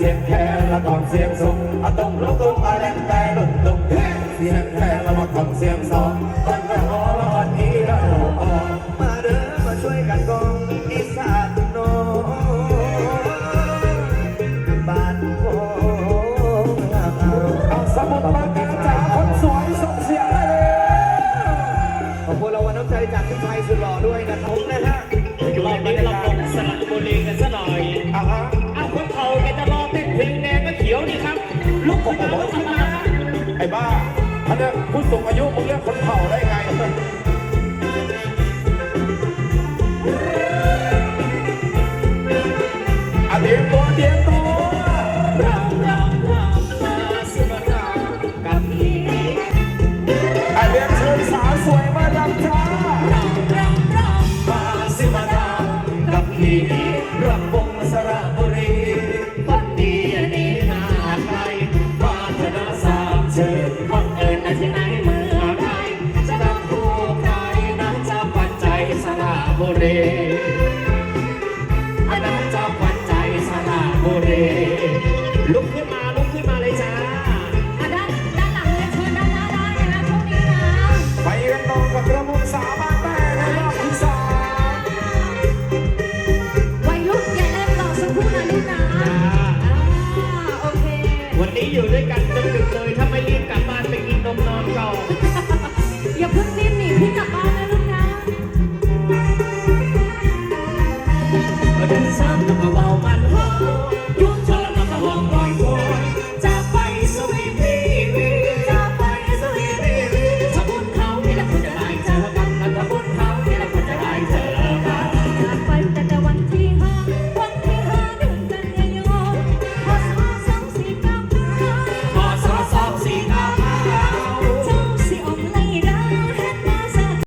เสียงสูงอะตุ้งลุกตุ้งอะแรงแต่ลุกตุ้งเฮ้เสียงแค่ละมาคำเสียงสองต้นกระหอละอ่อนอีละโออมาเด้อมาช่วยกันกองอีสานโนบ้านโพงามเอาสมุดปากกาจ๋าคนสวยส่งเสียงได้เลยขอบคุณรางวัลน้ำใจจากพี่ชายสุดหล่อด้วยนะครับนะฮะรอบนี้เราลงสระบุรีกันซะหน่อย ไอ้บ้าอันนี้ผู้สูงอายุมึงเรียกคนเผ่าได้ไงอะเดียงตัวเดียงตัวรำรำรำมาสิมารากับพี่อะเรียนเชิญสาวสวยมาดำจ้ารำรำรำมาสิมารากับพี่ บุรีอันนั้นเจ้าขวัญใจสระบุรีลุกขึ้นมาลุกขึ้นมาเลยจ้าอะด้านด้านหลังเลยเชิญด้านหน้าได้นะช่วงนี้นะไปกันต่อกับกระมุงสาวบ้านแม่ในรอบที่สามวัยรุ่นอย่าเล่นหลอกสักครู่นะลูกนะอ่าโอเค วันนี้อยู่ด้วยกันจนดึกเลยถ้าไม่รีบ Cause I'm the one